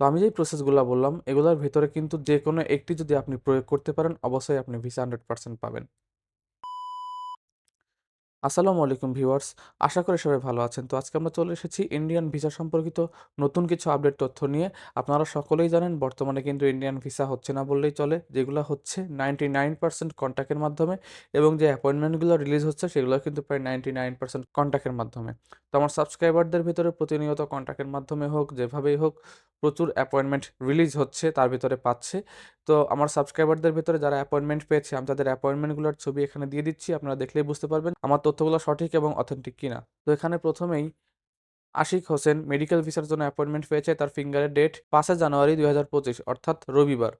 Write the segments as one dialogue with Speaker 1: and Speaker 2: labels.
Speaker 1: তো আমি যেই প্রসেসগুলো বললাম, এগুলোর ভিতরে কিন্তু যে কোনো একটি যদি আপনি প্রয়োগ করতে পারেন, অবশ্যই আপনি ভিসা হান্ড্রেড পার্সেন্ট পাবেন। আসসালামু আলাইকুম ভিউয়ার্স, আশা করি সবাই ভালো আছেন। তো আজকে আমরা চলে এসেছি ইন্ডিয়ান ভিসা সম্পর্কিত নতুন কিছু আপডেট তথ্য নিয়ে। আপনারা সকলেই জানেন, বর্তমানে কিন্তু ইন্ডিয়ান ভিসা হচ্ছে না বললেই চলে। যেগুলো হচ্ছে নাইনটি নাইন পার্সেন্ট কন্ট্যাক্টের মাধ্যমে এবং যে অ্যাপয়েন্টমেন্টগুলো রিলিজ হচ্ছে সেগুলো কিন্তু প্রায় নাইনটি নাইন পার্সেন্ট কন্ট্যাক্টের মাধ্যমে। তো আমার সাবস্ক্রাইবারদের ভিতরে প্রতিনিয়ত কন্ট্যাক্টের মাধ্যমে হোক, যেভাবেই হোক, প্রচুর অ্যাপয়েন্টমেন্ট রিলিজ হচ্ছে, তার ভিতরে পাচ্ছে। তো আমার সাবস্ক্রাইবারদের ভিতরে যারা অ্যাপয়েন্টমেন্ট পেয়েছে, আমি তাদের অ্যাপয়েন্টমেন্টগুলোর ছবি এখানে দিয়ে দিচ্ছি, আপনারা দেখলেই বুঝতে পারবেন। আমার তথ্যগুলো সঠিক এবং অথেন্টিক কিনা। তো এখানে প্রথমেই আশিক হোসেন মেডিকেল ভিসার জন্য অ্যাপয়েন্টমেন্ট পেয়েছে তার ফিঙ্গারের ডেট পাঁচে জানুয়ারি দুই অর্থাৎ রবিবার।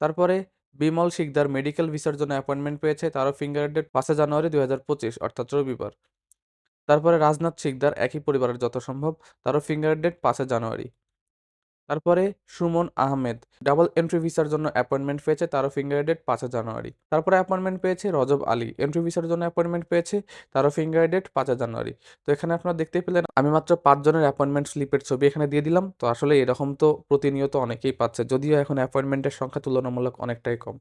Speaker 1: তারপরে বিমল শিকদার মেডিকেল ভিসার জন্য অ্যাপয়েন্টমেন্ট পেয়েছে, তারও ফিঙ্গারের ডেট পাঁচে জানুয়ারি দুই হাজার পঁচিশ, অর্থাৎ রবিবার। তারপরে রাজনাথ শিকদার, একই পরিবারের যত সম্ভব, তারও ফিঙ্গারের ডেট পাঁচে জানুয়ারি। তারপরে সুমন আহমেদ। ডাবল এন্ট্রি ভিসার জন্য অ্যাপয়েন্টমেন্ট পেয়েছে তারও ফিঙ্গার ডেট পাঁচে জানুয়ারি। তারপরে অ্যাপয়েন্টমেন্ট পেয়েছে রজব আলী। এন্ট্রি ভিসার জন্য অ্যাপয়েন্টমেন্ট পেয়েছে তারও ফিঙ্গার ডেট পাঁচে জানুয়ারি। তো এখানে আপনারা দেখতেই পেলেন, আমি মাত্র পাঁচজনের অ্যাপয়েন্টমেন্ট স্লিপের ছবি এখানে দিয়ে দিলাম। তো আসলে এরকম তো প্রতিনিয়ত অনেকেই পাচ্ছে, যদিও এখন অ্যাপয়েন্টমেন্টের সংখ্যা তুলনামূলক অনেকটাই কম।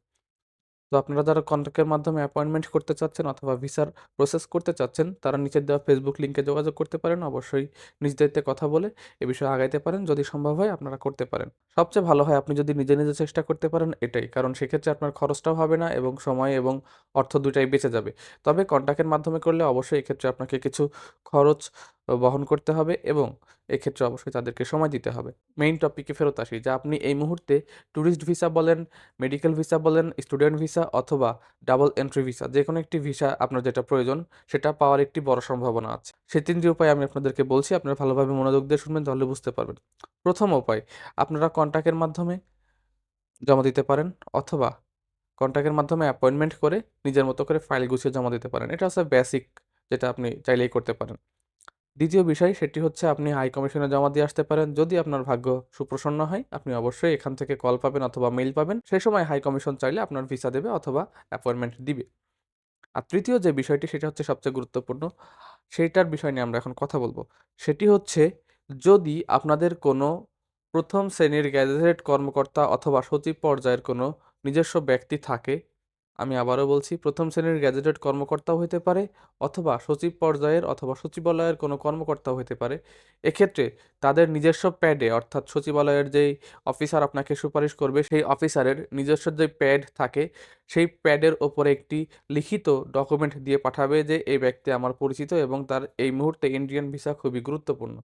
Speaker 1: তো আপনারা যারা কন্ট্যাক্টের মাধ্যমে অ্যাপয়েন্টমেন্ট করতে চাচ্ছেন অথবা ভিসার প্রসেস করতে চাচ্ছেন, তারা নিচের দেওয়া ফেসবুক লিঙ্কে যোগাযোগ করতে পারেন। অবশ্যই নিজ দায়িত্বে কথা বলে এ বিষয়ে আগাইতে পারেন। যদি সম্ভব হয় আপনারা করতে পারেন। সবচেয়ে ভালো হয় আপনি যদি নিজে নিজে চেষ্টা করতে পারেন এটাই। কারণ সেক্ষেত্রে আপনার খরচটাও হবে না এবং সময় এবং অর্থ দুটাই বেঁচে যাবে। তবে কন্ট্যাক্টের মাধ্যমে করলে অবশ্যই এক্ষেত্রে আপনাকে কিছু খরচ বহন করতে হবে এবং এক্ষেত্রে অবশ্যই তাদেরকে সময় দিতে হবে। মেইন টপিকে ফেরত আসি, যা আপনি এই মুহূর্তে ট্যুরিস্ট ভিসা বলেন মেডিকেল ভিসা বলেন স্টুডেন্ট ভিসা অথবা ডাবল এন্ট্রি ভিসা যে কোনো একটি ভিসা আপনার যেটা প্রয়োজন, সেটা পাওয়ার একটি বড় সম্ভাবনা আছে। সেই তিনটি উপায় আমি আপনাদেরকে বলছি, আপনারা ভালোভাবে মনোযোগ দিয়ে শুনবেন, তাহলে বুঝতে পারবেন। প্রথম উপায়, আপনারা কন্ট্যাক্টের মাধ্যমে জমা দিতে পারেন অথবা কন্ট্যাক্টের মাধ্যমে অ্যাপয়েন্টমেন্ট করে নিজের মতো করে ফাইল গুছিয়ে জমা দিতে পারেন। এটা হচ্ছে বেসিক যেটা আপনি চাইলেই করতে পারেন। দ্বিতীয় বিষয় সেটি হচ্ছে আপনি হাই কমিশনে জমা দিয়ে আসতে পারেন। যদি আপনার ভাগ্য সুপ্রসন্ন হয়, আপনি অবশ্যই এখান থেকে কল পাবেন অথবা মেইল পাবেন। সেই সময় হাই কমিশন চাইলে আপনার ভিসা দেবে অথবা অ্যাপয়েন্টমেন্ট দিবে। আর তৃতীয় যে বিষয়টি, সেটা হচ্ছে সবচেয়ে গুরুত্বপূর্ণ, সেইটার বিষয় নিয়ে আমরা এখন কথা বলব। সেটি হচ্ছে, যদি আপনাদের কোনো প্রথম শ্রেণির গ্যাজেটেড কর্মকর্তা অথবা সচিব পর্যায়ের কোনো নিজস্ব ব্যক্তি থাকে আমি আবারও বলছি, প্রথম শ্রেণির গ্যাজেটেড কর্মকর্তাও হতে পারে অথবা সচিব পর্যায়ের অথবা সচিবালয়ের কোনো কর্মকর্তাও হতে পারে। এক্ষেত্রে তাদের নিজস্ব প্যাডে, অর্থাৎ সচিবালয়ের যেই অফিসার আপনাকে সুপারিশ করবে, সেই অফিসারের নিজস্ব যে প্যাড থাকে, সেই প্যাডের ওপরে একটি লিখিত ডকুমেন্ট দিয়ে পাঠাবে যে, এই ব্যক্তি আমার পরিচিত এবং তার এই মুহূর্তে ইন্ডিয়ান ভিসা খুবই গুরুত্বপূর্ণ।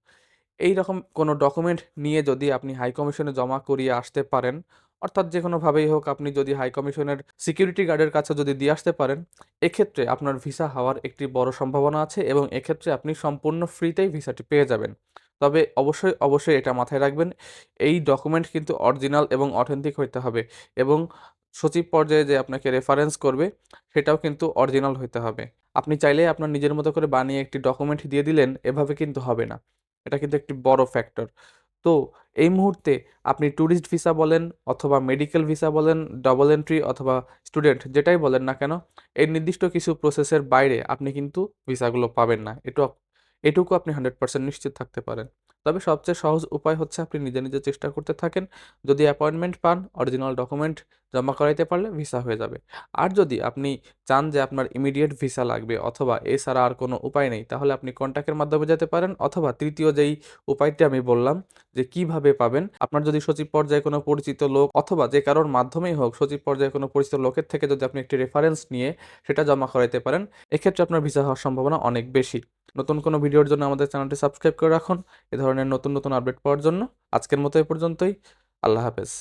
Speaker 1: এই রকম কোনো ডকুমেন্ট নিয়ে যদি আপনি হাই কমিশনে জমা করিয়ে আসতে পারেন, অর্থাৎ যে কোনোভাবেই হোক আপনি যদি হাই কমিশনের সিকিউরিটি গার্ডের কাছে যদি দিয়ে আসতে পারেন, এক্ষেত্রে আপনার ভিসা হওয়ার একটি বড় সম্ভাবনা আছে এবং এক্ষেত্রে আপনি সম্পূর্ণ ফ্রিতেই ভিসাটি পেয়ে যাবেন। তবে অবশ্যই অবশ্যই এটা মাথায় রাখবেন, এই ডকুমেন্ট কিন্তু অরিজিনাল এবং অথেন্টিক হইতে হবে এবং সচিব পর্যায়ে যে আপনাকে রেফারেন্স করবে, সেটাও কিন্তু অরিজিনাল হইতে হবে। আপনি চাইলে আপনার নিজের মতো করে বানিয়ে একটি ডকুমেন্ট দিয়ে দিলেন, এভাবে কিন্তু হবে না। এটা কিন্তু একটি বড় ফ্যাক্টর তো এই মুহূর্তে আপনি ট্যুরিস্ট ভিসা বলেন অথবা মেডিকেল ভিসা বলেন ডবল এন্ট্রি অথবা স্টুডেন্ট যেটাই বলেন না কেন, এই নির্দিষ্ট কিছু প্রসেসের বাইরে আপনি কিন্তু ভিসাগুলো পাবেন না। এটু এটুকু আপনি হান্ড্রেড পার্সেন্ট নিশ্চিত থাকতে পারেন। তবে সবচেয়ে সহজ উপায় হচ্ছে আপনি নিজে নিজে চেষ্টা করতে থাকেন। যদি অ্যাপয়েন্টমেন্ট পান অরিজিনাল ডকুমেন্ট জমা করাইতে পারলে ভিসা হয়ে যাবে। আর যদি আপনি চান যে আপনার ইমিডিয়েট ভিসা লাগবে অথবা এছাড়া আর কোনো উপায় নেই, তাহলে আপনি কন্ট্যাক্টের মাধ্যমে যেতে পারেন অথবা তৃতীয় যেই উপায়টি আমি বললাম যে কীভাবে পাবেন, আপনার যদি সচিব পর্যায়ে কোনো পরিচিত লোক অথবা যে কারোর মাধ্যমেই হোক সচিব পর্যায়ে কোনো পরিচিত লোকের থেকে যদি আপনি একটি রেফারেন্স নিয়ে সেটা জমা করাইতে পারেন, এক্ষেত্রে আপনার ভিসা হওয়ার সম্ভাবনা অনেক বেশি। নতুন কোনো ভিডিওর জন্য আমাদের চ্যানেলটি সাবস্ক্রাইব করে রাখুন। এ ধরনের নতুন নতুন আপডেট পাওয়ার জন্য আজকের মতো এ পর্যন্তই। আল্লাহ হাফেজ।